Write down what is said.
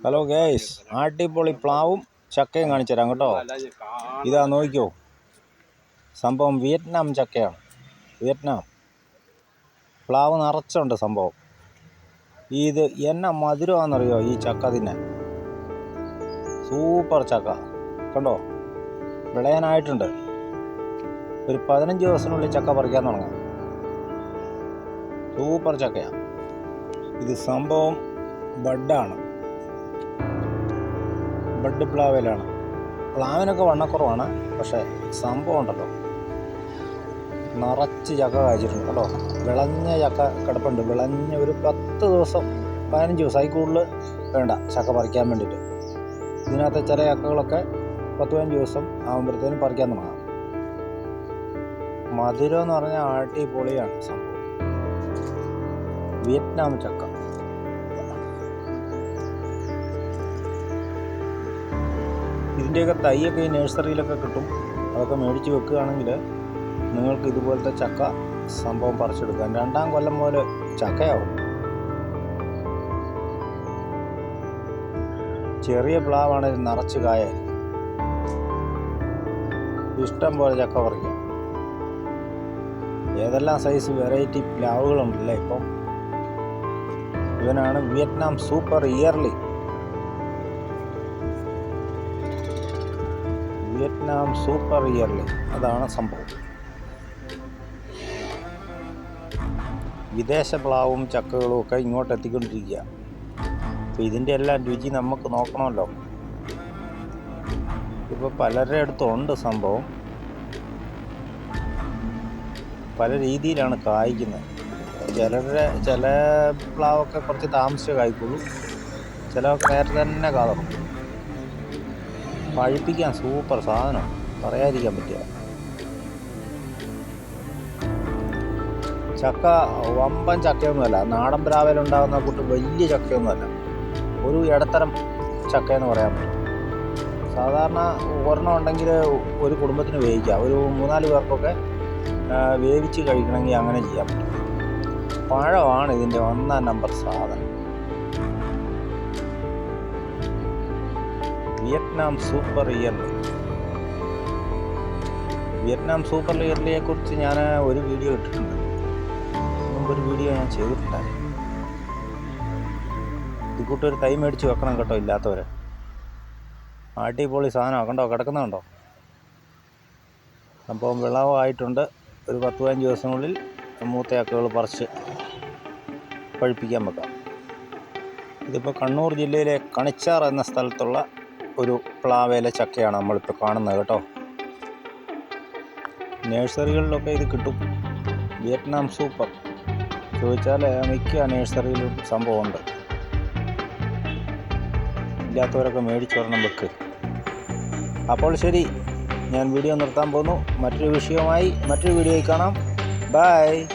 Hello guys ആട്ടിപ്പൊളി പ്ലാവും ചക്കയും കാണിച്ചു തരാം കേട്ടോ. ഇതാ നോക്കിയോ സംഭവം വിയറ്റ്നാം ചക്കയാണ്. വിയറ്റ്നാം. പ്ലാവ് നിറച്ചുണ്ട് സംഭവം. ഇത് എന്നാ മധുരമാണെന്നറിയോ ഈ ചക്ക തന്നെ സൂപ്പർ ചക്ക. കണ്ടോ? വിളയാനായിട്ടുണ്ട്. ഒരു പതിനഞ്ച് ദിവസത്തിനുള്ളിൽ ചക്ക പറിക്കാൻ തുടങ്ങാം. സൂപ്പർ ചക്കയാണ് ഇത് സംഭവം ബഡാണ്. ബഡ് പ്ലാവിലാണ് പ്ലാവിനൊക്കെ വണ്ണക്കുറവാണ് പക്ഷേ സംഭവം ഉണ്ടല്ലോ. നിറച്ച് ചക്ക കായ്ച്ചിട്ടുണ്ട് കേട്ടോ. വിളഞ്ഞ ചക്ക കിടപ്പുണ്ട്. വിളഞ്ഞ ഒരു പത്ത് ദിവസം പതിനഞ്ച് ദിവസം അതിൽ കൂടുതൽ വേണ്ട ചക്ക പറിക്കാൻ വേണ്ടിയിട്ട്. ഇതിനകത്ത് ചില ചക്കകളൊക്കെ പത്ത് പതിനഞ്ച് ദിവസം ആകുമ്പോഴത്തേനും പറിക്കാൻ തുടങ്ങാം. മധുരം എന്ന് പറഞ്ഞാൽ അടിപൊളിയാണ് സംഭവം. വിയറ്റ്നാം ചക്ക. ഇതിന്റെയൊക്കെ തൈയൊക്കെ ഈ നഴ്സറിയിലൊക്കെ കിട്ടും. അതൊക്കെ മേടിച്ച് വെക്കുകയാണെങ്കിൽ നിങ്ങൾക്ക് ഇതുപോലത്തെ ചക്ക സംഭവം പറിച്ചെടുക്കാം. രണ്ടാം കൊല്ലം പോലെ ചക്കയാവും. ചെറിയ പ്ലാവാണ് നിറച്ച് കായ. ഇഷ്ടം പോലെ ചക്ക പറിക്കാം. ഏതെല്ലാം സൈസ് വെറൈറ്റി പ്ലാവുകളുണ്ടല്ലേ ഇപ്പം? ഇവനാണ് Vietnam super early. Vietnam super early അതാണ് സംഭവം. വിദേശ പ്ലാവും ചക്കകളും ഒക്കെ ഇങ്ങോട്ട് എത്തിക്കൊണ്ടിരിക്കുക അപ്പോൾ ഇതിന്റെ എല്ലാം രുചി നമുക്ക് നോക്കണമല്ലോ. ഇപ്പോൾ പലരുടെ അടുത്തും ഉണ്ട് സംഭവം. പല രീതിയിലാണ് കായ്ക്കുന്നത്. ചിലരുടെ ചില പ്ലാവൊക്കെ കുറച്ച് താമസിച്ച് കായ്ക്കുള്ളൂ. ചിലവൊക്കെ നേരത്തെ തന്നെ കാതറും. പഴുപ്പിക്കാൻ സൂപ്പർ സാധനം. പറയാതിരിക്കാൻ പറ്റുക ചക്ക വമ്പൻ ചക്കയൊന്നുമല്ല. നാടൻ പ്രാവലുണ്ടാകുന്ന കൂട്ട് വലിയ ചക്കയൊന്നുമല്ല. ഒരു ഇടത്തരം ചക്ക എന്ന് പറയാൻ പറ്റും. സാധാരണ ഒരെണ്ണം ഉണ്ടെങ്കിൽ ഒരു കുടുംബത്തിന് വേവിക്കാം. ഒരു മൂന്നാൽ പേർക്കൊക്കെ വേവിച്ച് കഴിക്കണമെങ്കിൽ അങ്ങനെ ചെയ്യാൻ പറ്റും. പഴമാണ് ഇതിന്റെ ഒന്നാം നമ്പർ സാധനം. Vietnam super early. Vietnam super ഇയറിനെ കുറിച്ച് ഞാൻ ഒരു വീഡിയോ ഇട്ടിട്ടുണ്ട്. മുമ്പൊരു വീഡിയോ ഞാൻ ചെയ്തിട്ടുണ്ടായിരുന്നു. ഇത് കൂട്ടൊരു തൈ മേടിച്ച് വെക്കണം കേട്ടോ ഇല്ലാത്തവരെ. അടിപൊളി സാധനമാണ് കണ്ടോ? കിടക്കുന്നുണ്ടോ? സംഭവം വിളവായിട്ടുണ്ട്. ഒരു പത്ത് പതിനഞ്ച് ദിവസത്തിനുള്ളിൽ മൂത്തയാക്കുകൾ പറിച്ച് പഴുപ്പിക്കാൻ വെക്കാം. ഇതിപ്പോൾ കണ്ണൂർ ജില്ലയിലെ കണിച്ചാർ എന്ന സ്ഥലത്തുള്ള ഒരു പ്ലാവേല ചക്കയാണ് നമ്മളിപ്പോൾ കാണുന്നത് കേട്ടോ. നേഴ്സറികളിലൊക്കെ ഇത് കിട്ടും. Vietnam super. ചോദിച്ചാൽ മിക്ക നേഴ്സറിയിലും സംഭവമുണ്ട്. ഇല്ലാത്തവരൊക്കെ മേടിച്ചൊരെണ്ണം വെക്ക്. അപ്പോൾ ശരി ഞാൻ വീഡിയോ നിർത്താൻ പോകുന്നു. മറ്റൊരു വിഷയവുമായി മറ്റൊരു വീഡിയോയിൽ കാണാം. ബൈ.